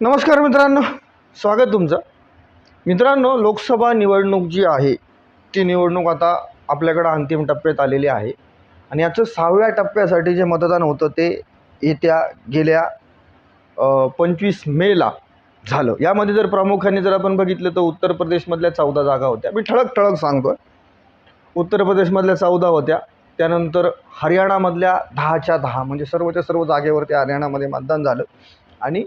नमस्कार मित्रांनो स्वागत तुमचं. मित्रांनो लोकसभा निवडणूक जी आहे ती निवडणूक आता आपल्याकडं अंतिम टप्प्यात आलेली आहे. आणि याचं सहाव्या टप्प्यासाठी जे मतदान होतं ते येत्या गेल्या पंचवीस मेला झालं. यामध्ये जर प्रामुख्याने जर आपण बघितलं तर उत्तर प्रदेशमधल्या चौदा जागा होत्या. मी ठळक ठळक सांगतो उत्तर प्रदेशमधल्या चौदा होत्या. त्यानंतर हरियाणामधल्या दहाच्या दहा म्हणजे सर्वच्या सर्व जागेवरती हरियाणामध्ये मतदान झालं. आणि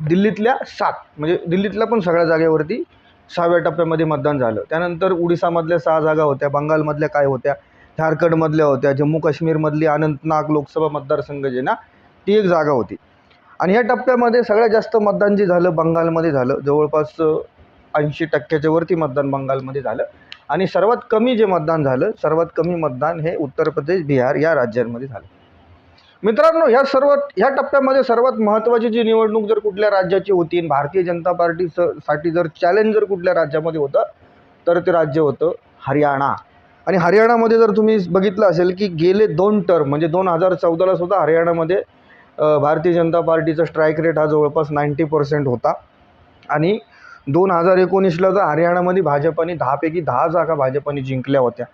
दिल्लीतल्या सात म्हणजे दिल्लीतल्या पण सगळ्या जागेवरती सहाव्या टप्प्यामध्ये मतदान झालं. त्यानंतर उडिसामधल्या सहा जागा होत्या बंगालमधल्या काय होत्या झारखंडमधल्या होत्या जम्मू काश्मीरमधली अनंतनाग लोकसभा मतदारसंघ जे ना ती एक जागा होती. आणि ह्या टप्प्यामध्ये सगळ्यात जास्त मतदान जे झालं बंगालमध्ये झालं. जवळपास ऐंशी टक्क्याच्या वरती मतदान बंगालमध्ये झालं. आणि सर्वात कमी जे मतदान झालं सर्वात कमी मतदान हे उत्तर प्रदेश बिहार या राज्यांमध्ये झालं. मित्रांनो ह्या सर्व ह्या टप्प्यामध्ये सर्वात महत्त्वाची जी निवडणूक जर कुठल्या राज्याची होती आणि भारतीय जनता पार्टी स साठी जर चॅलेंज जर कुठल्या राज्यामध्ये होतं तर ते राज्य होतं हरियाणा. आणि हरियाणामध्ये जर तुम्ही बघितलं असेल की गेले दोन टर्म म्हणजे दोन हजार चौदाला सुद्धा हरियाणामध्ये भारतीय जनता पार्टीचा स्ट्राईक रेट हा जवळपास नाईंटी पर्सेंट होता. आणि दोन हजार एकोणीसला तर हरियाणामध्ये भाजपाने दहापैकी दहा जागा भाजपाने जिंकल्या होत्या.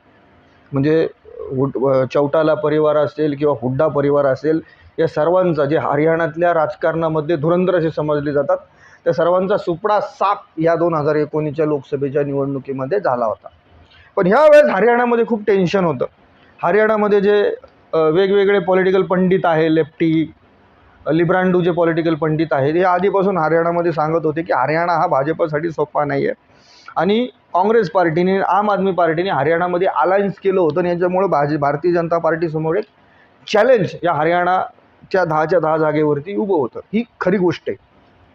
म्हणजे हुड चौटाला परिवार असेल किंवा हुड्डा परिवार असेल या सर्वांचा जे हरियाणातल्या राजकारणामध्ये धुरंधर असे समजले जातात त्या सर्वांचा सुपडा साप या दोन हजार एकोणीसच्या लोकसभेच्या निवडणुकीमध्ये झाला होता. पण ह्यावेळेस हरियाणामध्ये खूप टेन्शन होतं. हरियाणामध्ये जे वेगवेगळे पॉलिटिकल पंडित आहे लेफ्टी लिब्रांडू जे पॉलिटिकल पंडित आहेत हे आधीपासून हरियाणामध्ये सांगत होते की हरियाणा हा भाजपसाठी सोपा नाही आहे आणि काँग्रेस पार्टीने आम आदमी पार्टीने हरियाणामध्ये अलायन्स केलं होतं आणि याच्यामुळं भाज भारतीय जनता पार्टीसमोर एक चॅलेंज या हरियाणाच्या दहाच्या दहा जागेवरती उभं होतं. ही खरी गोष्ट आहे.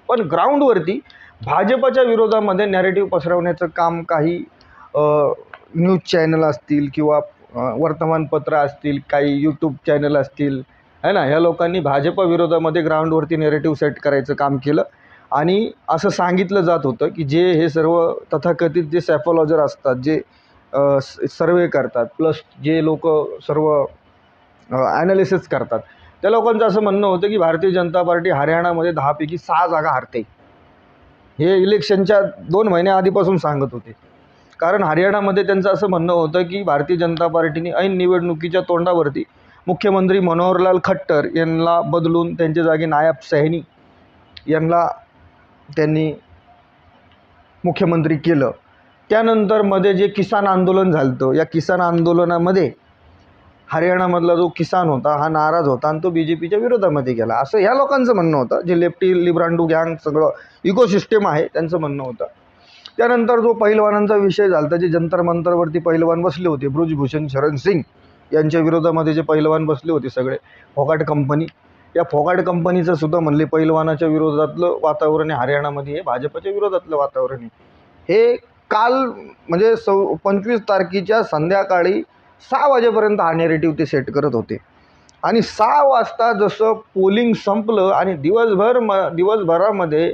पण ग्राउंडवरती भाजपच्या विरोधामध्ये नॅरेटिव्ह पसरवण्याचं काम काही न्यूज चॅनल असतील किंवा वर्तमानपत्रं वर्तमानपत्र असतील काही यूट्यूब चॅनल असतील है ना? ह्या लोकांनी भाजपा विरोधामध्ये ग्राउंडवरती नेरेटिव्ह सेट करायचं काम केलं. आणि असं सांगितलं जात होतं की जे हे सर्व तथाकथित जे सॅफॉलॉजर असतात जे सर्वे करतात प्लस जे लोक सर्व ॲनालिसिस करतात त्या लोकांचं असं म्हणणं होतं की भारतीय जनता पार्टी हरियाणामध्ये दहापैकी सहा जागा हारते. हे इलेक्शनच्या दोन महिन्याआधीपासून सांगत होते. कारण हरियाणामध्ये त्यांचं असं म्हणणं होतं की भारतीय जनता पार्टीने ऐन निवडणुकीच्या तोंडावरती मुख्यमंत्री मनोहरलाल खट्टर यांना बदलून त्यांच्या जागी नायब सैनी यांना त्यांनी मुख्यमंत्री केलं. त्यानंतरमध्ये जे किसान आंदोलन झालं होतं या किसान आंदोलनामध्ये हरियाणामधला जो किसान होता हा नाराज होता आणि तो बी जे पीच्या विरोधामध्ये गेला. असं ह्या लोकांचं म्हणणं होतं. जे लेफ्टी लिब्रांडू गँग सगळं इकोसिस्टम आहे त्यांचं म्हणणं होतं. त्यानंतर जो पहिलवानांचा विषय झाला होता जे जंतर मंतरवरती पहिलवान बसले होते ब्रुजभूषण शरण सिंग यांच्या विरोधामध्ये जे पहिलवान बसले होते सगळे फोगाट कंपनी या फोगाट कंपनीचं सुद्धा म्हणले पहिलवानाच्या विरोधातलं वातावरण आहे हरियाणामध्ये हे भाजपच्या विरोधातलं वातावरण आहे. हे काल म्हणजे सव पंचवीस तारखेच्या संध्याकाळी सहा वाजेपर्यंत हा नेरेटिव्ह ते सेट करत होते. आणि सहा वाजता जसं पोलिंग संपलं आणि दिवसभर म दिवसभरामध्ये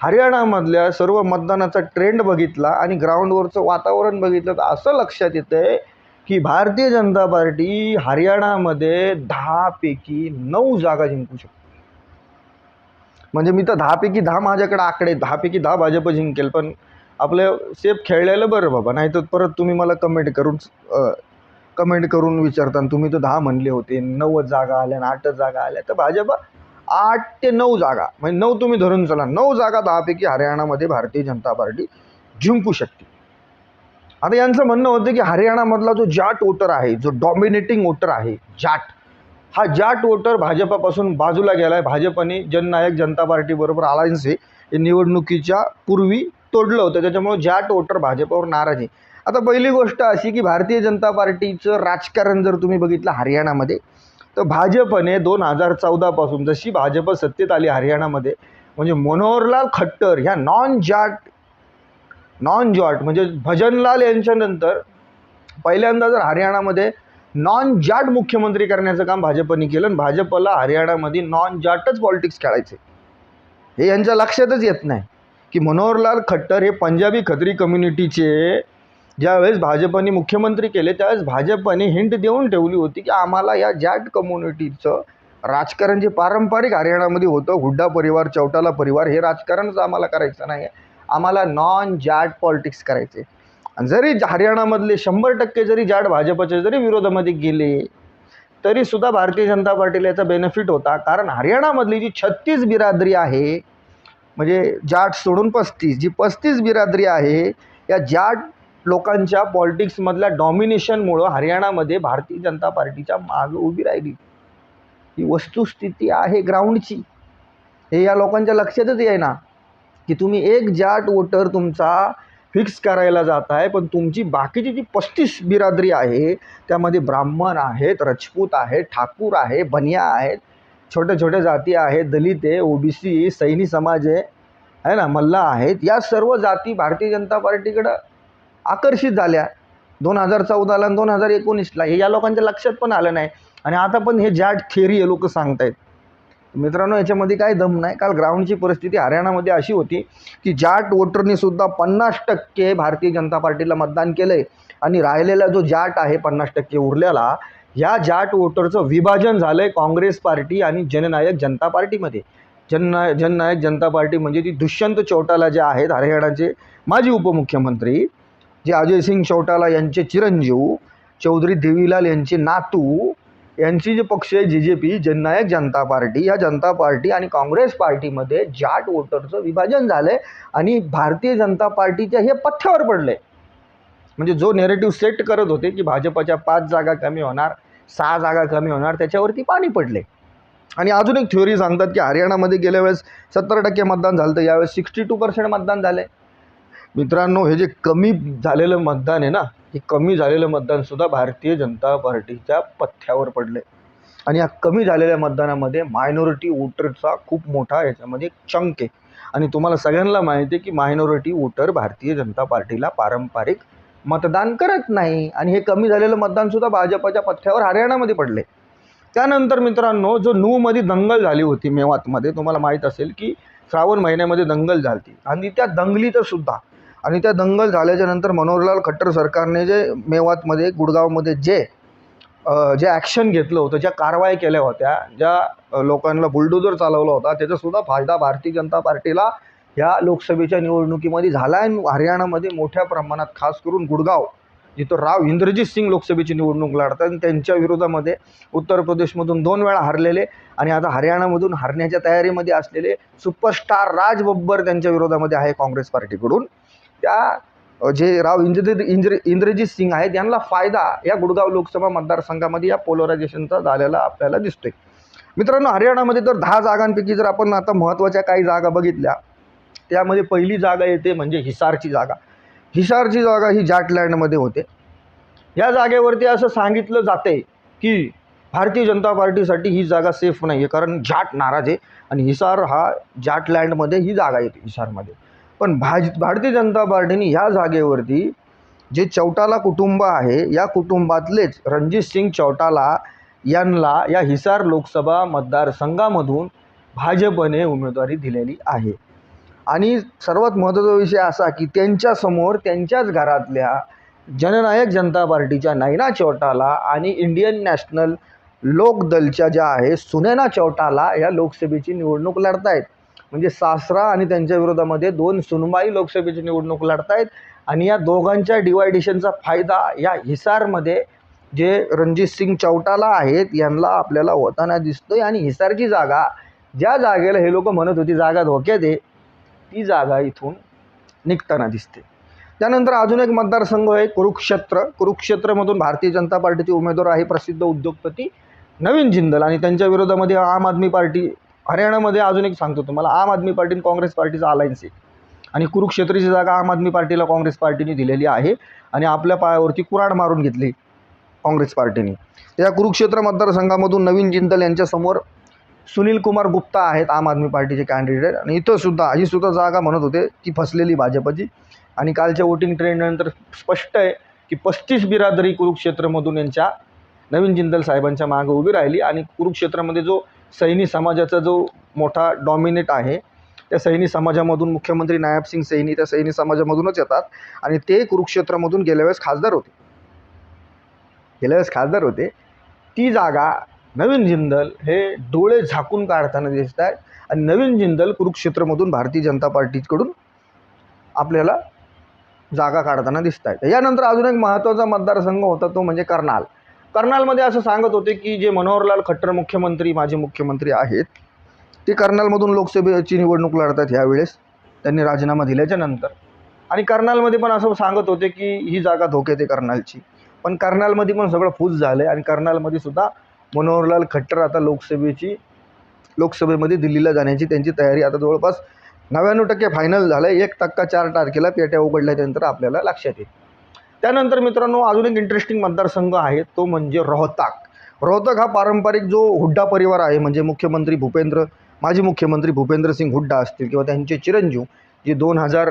हरियाणामधल्या सर्व मतदानाचा ट्रेंड बघितला आणि ग्राउंडवरचं वातावरण बघितलं तर असं लक्षात येतं आहे की भारतीय जनता पार्टी हरियाणामध्ये दहापैकी नऊ जागा जिंकू शकते. म्हणजे मी तर दहापैकी दहा माझ्याकडे आकडे दहापैकी दहा भाजप जिंकेल पण आपलं सेफ खेळलेलं बरं बाबा. नाही तर परत तुम्ही मला कमेंट करून कमेंट करून विचारता आणि तुम्ही तर दहा म्हणले होते. नव्वद जागा आल्या आणि आठच जागा आल्या. तर भाजप आठ ते नऊ जागा म्हणजे नऊ तुम्ही धरून चला. नऊ जागा दहापैकी हरियाणामध्ये भारतीय जनता पार्टी जिंकू शकते. आता यांचं म्हणणं होतं की हरियाणामधला जो जाट वोटर आहे जो डॉमिनेटिंग वोटर आहे जाट हा जाट वोटर भाजपापासून बाजूला गेला आहे भाजपने जननायक जनता पार्टीबरोबर अलायन्स हे निवडणुकीच्या पूर्वी तोडलं होतं. त्याच्यामुळे जाट वोटर भाजपावर नाराज आहे. आता पहिली गोष्ट अशी की भारतीय जनता पार्टीचं राजकारण जर तुम्ही बघितलं हरियाणामध्ये तर भाजपने दोन हजार चौदापासून जशी भाजप सत्तेत आली हरियाणामध्ये म्हणजे मनोहरलाल खट्टर ह्या नॉन जाट नॉन जॉट म्हणजे भजनलाल यांच्यानंतर पहिल्यांदा जर हरियाणामध्ये नॉन जाट मुख्यमंत्री करण्याचं काम भाजपने केलं आणि भाजपला हरियाणामध्ये नॉन जाटच पॉलिटिक्स खेळायचे. हे यांच्या लक्षातच येत नाही. की मनोहरलाल खट्टर हे पंजाबी खत्री कम्युनिटीचे ज्यावेळेस भाजपने मुख्यमंत्री केले त्यावेळेस भाजपने हिंट देऊन ठेवली होती की आम्हाला या जाट कम्युनिटीचं राजकारण जे पारंपरिक हरियाणामध्ये होतं हुड्डा परिवार चौटाला परिवार हे राजकारणच आम्हाला करायचं नाही आहे आम्हाला नॉन जाट पॉलिटिक्स करायचे. आणि जरी हरियाणामधले शंभर टक्के जरी जाट भाजपचे जरी विरोधामध्ये गेले तरीसुद्धा भारतीय जनता पार्टीला याचा बेनिफिट होता. कारण हरियाणामधली जी छत्तीस बिरादरी आहे म्हणजे जाट सोडून पस्तीस जी पस्तीस बिरादरी आहे या जाट लोकांच्या पॉलिटिक्समधल्या डॉमिनेशनमुळं हरियाणामध्ये भारतीय जनता पार्टीच्या मागं उभी राहिली. ही वस्तुस्थिती आहे ग्राउंडची हे या लोकांच्या लक्षातच येईना. की तुम्ही एक जाट वोटर तुमचा फिक्स करायला जात आहे पण तुमची बाकीची जी पस्तीस बिरादरी आहे त्यामध्ये ब्राह्मण आहेत राजपूत आहेत ठाकूर आहे बनिया आहेत छोट्या छोट्या जाती आहेत दलित आहे ओबीसी सैनी समाज आहे है ना मल्ला आहेत या सर्व जाती भारतीय जनता पार्टीकडं आकर्षित झाल्या. दोन हजार चौदाला आणि दोन हजार एकोणीसला हे या लोकांच्या लक्षात पण आलं नाही. आणि आता पण हे जाट थेरी हे लोक सांगतायत. मित्रांनो याच्यामध्ये काय दम नाही. काल ग्राउंडची परिस्थिती हरियाणामध्ये अशी होती की जाट वोटरनीसुद्धा पन्नास टक्के भारतीय जनता पार्टीला मतदान केलं आहे आणि राहिलेला जो जाट आहे पन्नास टक्के उरलेला या जाट वोटरचं विभाजन झालं आहे काँग्रेस पार्टी आणि जननायक जनता पार्टीमध्ये. जनना जननायक जनता पार्टी म्हणजे ती दुष्यंत चौटाला जे आहेत हरियाणाचे माजी उपमुख्यमंत्री जे अजय सिंग चौटाला यांचे चिरंजीव चौधरी देवीलाल यांचे नातू यांची जे पक्ष आहे जे जे पी जननायक जनता पार्टी या जनता पार्टी आणि काँग्रेस पार्टीमध्ये जाट वोटरचं विभाजन झालं आहे आणि भारतीय जनता पार्टीच्या हे पथ्यावर पडलं. आहे म्हणजे जो नेरेटिव्ह सेट करत होते की भाजपच्या पाच जागा कमी होणार सहा जागा कमी होणार त्याच्यावरती पाणी पडले. आणि अजून एक थ्योरी सांगतात की हरियाणामध्ये गेल्या वेळेस सत्तर टक्के मतदान झालं तर यावेळेस सिक्स्टी टू पर्सेंट मतदान झालं आहे मित्रांनो हे जे कमी झालेलं मतदान आहे ना की कमी झालेलं मतदानसुद्धा भारतीय जनता पार्टीच्या पथ्यावर पडलं आहे आणि या कमी झालेल्या मतदानामध्ये मायनॉरिटी वोटरचा खूप मोठा याच्यामध्ये चंक आहे. आणि तुम्हाला सगळ्यांना माहिती आहे की मायनॉरिटी वोटर भारतीय जनता पार्टीला पारंपरिक मतदान करत नाही. आणि हे कमी झालेलं मतदानसुद्धा भाजपच्या पथ्यावर हरियाणामध्ये पडले त्यानंतर मित्रांनो जो नूमध्ये दंगल झाली होती मेवातमध्ये तुम्हाला माहीत असेल की श्रावण महिन्यामध्ये दंगल झाली आणि त्या दंगलीतसुद्धा आणि त्या दंगल झाल्याच्यानंतर मनोहरलाल खट्टर सरकारने जे मेवातमध्ये गुडगावमध्ये जे जे ॲक्शन घेतलं होतं ज्या कारवाई केल्या होत्या ज्या लोकांना बुलडोजर चालवला होता त्याचासुद्धा फायदा भारतीय जनता पार्टीला ह्या लोकसभेच्या निवडणुकीमध्ये झाला आहे आणि हरियाणामध्ये मोठ्या प्रमाणात खास करून गुडगाव जिथं राव इंद्रजित सिंग लोकसभेची निवडणूक लढतात आणि त्यांच्या विरोधामध्ये उत्तर प्रदेशमधून दोन वेळा हरलेले आणि आता हरियाणामधून हरण्याच्या तयारीमध्ये असलेले सुपरस्टार राज बब्बर त्यांच्या विरोधामध्ये आहे काँग्रेस पार्टीकडून. त्या जे राव इंद्र इंद्र इंद्रजित सिंग आहेत यांना फायदा या गुडगाव लोकसभा मतदारसंघामध्ये या पोलरायझेशनचा झालेला आपल्याला दिसतोय. मित्रांनो हरियाणामध्ये तर दहा जागांपैकी जर आपण आता महत्त्वाच्या काही जागा बघितल्या त्यामध्ये पहिली जागा येते म्हणजे हिसारची जागा. हिसारची जागा ही जाटलँडमध्ये होते. या जागेवरती असं सांगितलं जाते की भारतीय जनता पार्टीसाठी ही जागा सेफ नाही आहे कारण जाट नाराज आहे आणि हिसार हा जाटलँडमध्ये ही जागा येते हिसारमध्ये. पण भाज भारतीय जनता पार्टीने ह्या जागेवरती जे चौटाला कुटुंब आहे या कुटुंबातलेच रणजित सिंग चौटाला यांना या हिसार लोकसभा मतदारसंघामधून भाजपने उमेदवारी दिलेली आहे. आणि सर्वात महत्त्वाचा विषय असा की त्यांच्यासमोर त्यांच्याच घरातल्या जननायक जनता पार्टीच्या नैना चौटाला आणि इंडियन नॅशनल लोकदलच्या ज्या आहे सुनैना चौटाला या लोकसभेची निवडणूक लढतायत. म्हणजे सासरा आणि त्यांच्या विरोधामध्ये दोन सुनबाई लोकसभेची निवडणूक लढतायत. आणि या दोघांच्या डिवायडेशनचा फायदा या हिसारमध्ये जे रणजित सिंग चौटाला आहेत यांना आपल्याला होताना दिसतोय. आणि हिसारची जागा ज्या जागेला हे लोक म्हणत होती जागा धोक्यात आहे ती जागा इथून निघताना दिसते. त्यानंतर अजून एक मतदारसंघ आहे कुरुक्षेत्र. कुरुक्षेत्रमधून भारतीय जनता पार्टीचे उमेदवार आहे प्रसिद्ध उद्योगपती नवीन जिंदल. आणि त्यांच्या विरोधामध्ये आम आदमी पार्टी हरियाणामध्ये अजून एक सांगतो तुम्हाला आम आदमी पार्टी आणि काँग्रेस पार्टीचा अलायन्स आहे. आणि कुरुक्षेत्रची जागा आम आदमी पार्टीला काँग्रेस पार्टीने दिलेली आहे आणि आपल्या पायावरती कुराड मारून घेतली काँग्रेस पार्टीने. या कुरुक्षेत्र मतदारसंघामधून नवीन जिंदल यांच्यासमोर सुनील कुमार गुप्ता आहेत आम आदमी पार्टीचे कॅन्डिडेट आणि इथंसुद्धा ही सुद्धा जागा म्हणत होते ती फसलेली भाजपची. आणि कालच्या वोटिंग ट्रेंडनंतर स्पष्ट आहे की पस्तीस बिरादरी कुरुक्षेत्रमधून यांच्या नवीन जिंदल साहेबांच्या मागं उभी राहिली. आणि कुरुक्षेत्रामध्ये जो सैनी समाजाचा जो मोठा डॉमिनेट आहे त्या सैनी समाजामधून मुख्यमंत्री नायब सिंग सैनी त्या सैनी समाजामधूनच येतात. आणि ते कुरुक्षेत्रामधून गेल्या वेळेस खासदार होते. गेल्या वेळेस खासदार होते. ती जागा नवीन जिंदल हे डोळे झाकून काढताना दिसत आहेत. आणि नवीन जिंदल कुरुक्षेत्रमधून भारतीय जनता पार्टीकडून आपल्याला जागा काढताना दिसत आहेत. यानंतर अजून एक महत्त्वाचा मतदारसंघ होता तो म्हणजे कर्नाल. कर्नालमध्ये असं सांगत होते की जे मनोहरलाल खट्टर मुख्यमंत्री माजी मुख्यमंत्री आहेत ते कर्नालमधून लोकसभेची निवडणूक लढतात ह्यावेळेस त्यांनी राजीनामा दिल्याच्या नंतर. आणि कर्नालमध्ये पण असं सांगत होते की ही जागा धोक्यात आहे कर्नालची. पण कर्नालमध्ये पण सगळं फूस झालं आहे आणि कर्नालमध्ये सुद्धा मनोहरलाल खट्टर आता लोकसभेची लोकसभेमध्ये दिल्लीला जाण्याची त्यांची तयारी आता जवळपास नव्याण्णव टक्के फायनल झालं आहे एक टक्का चार तारखेला पेट्या उघडल्यानंतर आपल्याला लक्षात येईल. त्यानंतर मित्रांनो अजून एक इंटरेस्टिंग मतदारसंघ आहे तो म्हणजे रोहताक. रोहतक हा पारंपरिक जो हुड्डा परिवार आहे म्हणजे मुख्यमंत्री भूपेंद्र माजी मुख्यमंत्री भूपेंद्रसिंग हुड्डा असतील किंवा त्यांचे चिरंजीव जे दोन हजार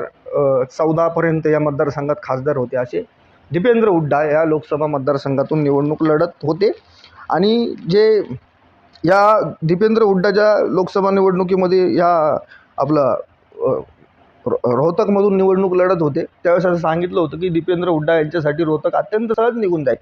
चौदापर्यंत या मतदारसंघात खासदार होते असे दीपेंद्र हुड्डा या लोकसभा मतदारसंघातून निवडणूक लढत होते. आणि जे या दीपेंद्र हुड्डाच्या लोकसभा निवडणुकीमध्ये या आपलं रो- रोहतकमधून निवडणूक लढत होते. त्यावेळेस असं सांगितलं होतं की दीपेंद्र हुड्डा यांच्यासाठी रोहतक अत्यंत सहज निघून जाईल.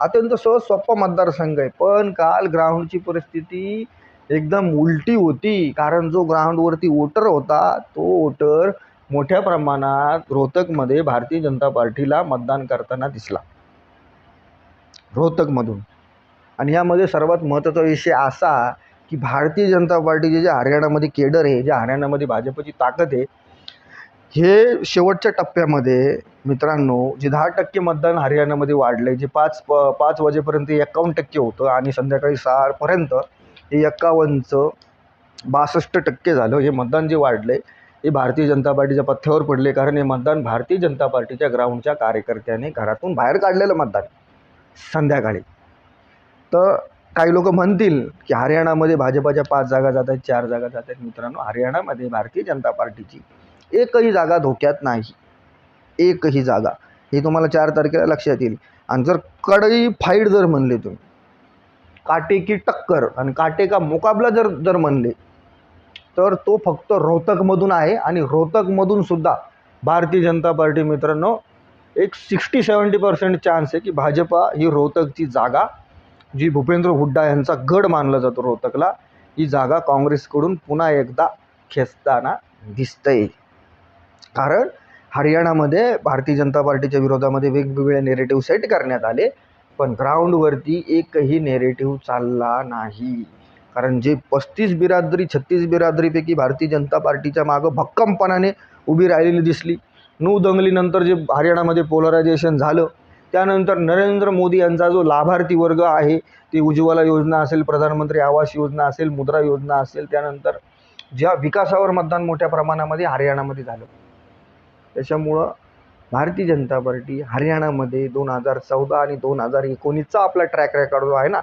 अत्यंत सहज सोपा मतदारसंघ आहे. पण काल ग्राउंडची परिस्थिती एकदम उलटी होती. कारण जो ग्राउंडवरती वोटर होता तो वोटर मोठ्या प्रमाणात रोहतकमध्ये भारतीय जनता पार्टीला मतदान करताना दिसला. रोहतकमधून. आणि यामध्ये सर्वात महत्त्वाचा विषय असा की भारतीय जनता पार्टीचे जे हरियाणामध्ये केडर आहे जे हरियाणामध्ये भाजपची ताकद आहे हे शेवटच्या टप्प्यामध्ये मित्रांनो जे दहा टक्के मतदान हरियाणामध्ये वाढलं आहे जे पाच प पाच वाजेपर्यंत एकावन्न टक्के होतं आणि संध्याकाळी सहापर्यंत हे एक्कावन्नचं बासष्ट टक्के झालं. हे मतदान जे वाढलं आहे हे भारतीय जनता पार्टीच्या पथ्यावर पडले कारण हे मतदान भारतीय जनता पार्टीच्या ग्राउंडच्या कार्यकर्त्याने घरातून बाहेर काढलेलं मतदान संध्याकाळी. तर काही लोक म्हणतील की हरियाणामध्ये भाजपाच्या पाच जागा जात आहेत चार जागा जात आहेत. मित्रांनो हरियाणामध्ये भारतीय जनता पार्टीची एकही जागा धोक्यात नाही. एकही जागा. हे तुम्हाला चार तारखेला लक्षात येईल. आणि जर कडई फाईट जर म्हणले तुम्ही काटे की टक्कर आणि काटे का मुकाबला जर जर म्हणले तर तो फक्त रोहतकमधून आहे आणि रोहतकमधून सुद्धा भारतीय जनता पार्टी मित्रांनो एक सिक्स्टी सेवन्टी पर्सेंट चान्स आहे की भाजपा ही रोहतकची जागा जी भूपेंद्र हुड्डा यांचा गड मानला जातो रोहतकला ही जागा काँग्रेसकडून पुन्हा एकदा खेचताना दिसतंय. कारण हरियाणामध्ये भारतीय जनता पार्टीच्या विरोधामध्ये वेगवेगळे नेरेटिव्ह सेट करण्यात आले पण ग्राउंडवरती एकही नेरेटिव्ह चालला नाही. कारण जे पस्तीस बिरादरी छत्तीस बिरादरीपैकी भारतीय जनता पार्टीच्या मागं भक्कमपणाने उभी राहिलेली दिसली. नऊ दंगलीनंतर जे हरियाणामध्ये पोलरायझेशन झालं त्यानंतर नरेंद्र मोदी यांचा जो लाभार्थी वर्ग आहे ती उज्ज्वला योजना असेल प्रधानमंत्री आवास योजना असेल मुद्रा योजना असेल त्यानंतर ज्या विकासावर मतदान मोठ्या प्रमाणामध्ये हरियाणामध्ये झालं. त्याच्यामुळं भारतीय जनता पार्टी हरियाणामध्ये दोन हजार चौदा आणि दोन हजार एकोणीसचा आपला ट्रॅक रेकॉर्ड जो आहे ना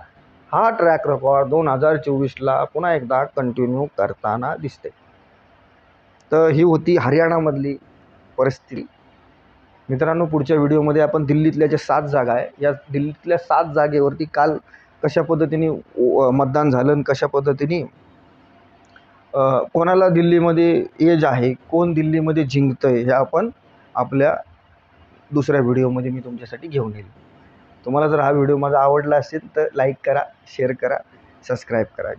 हा ट्रॅक रेकॉर्ड दोन हजार चोवीसला पुन्हा एकदा कंटिन्यू करताना दिसते. तर ही होती हरियाणामधली परिस्थिती. मित्रांनो पुढच्या व्हिडिओमध्ये आपण दिल्लीतल्या ज्या सात जागा आहे या दिल्लीतल्या सात जागेवरती काल कशा पद्धतीने मतदान झालं आणि कशा पद्धतीने कोणाला दिल्लीमध्ये एज आहे कोण दिल्लीमध्ये जिंकतं आहे हे आपण आपल्या दुसऱ्या व्हिडिओमध्ये मी तुमच्यासाठी घेऊन येईल. तुम्हाला जर हा व्हिडिओ माझा आवडला असेल तर लाईक करा शेअर करा सबस्क्राईब करा.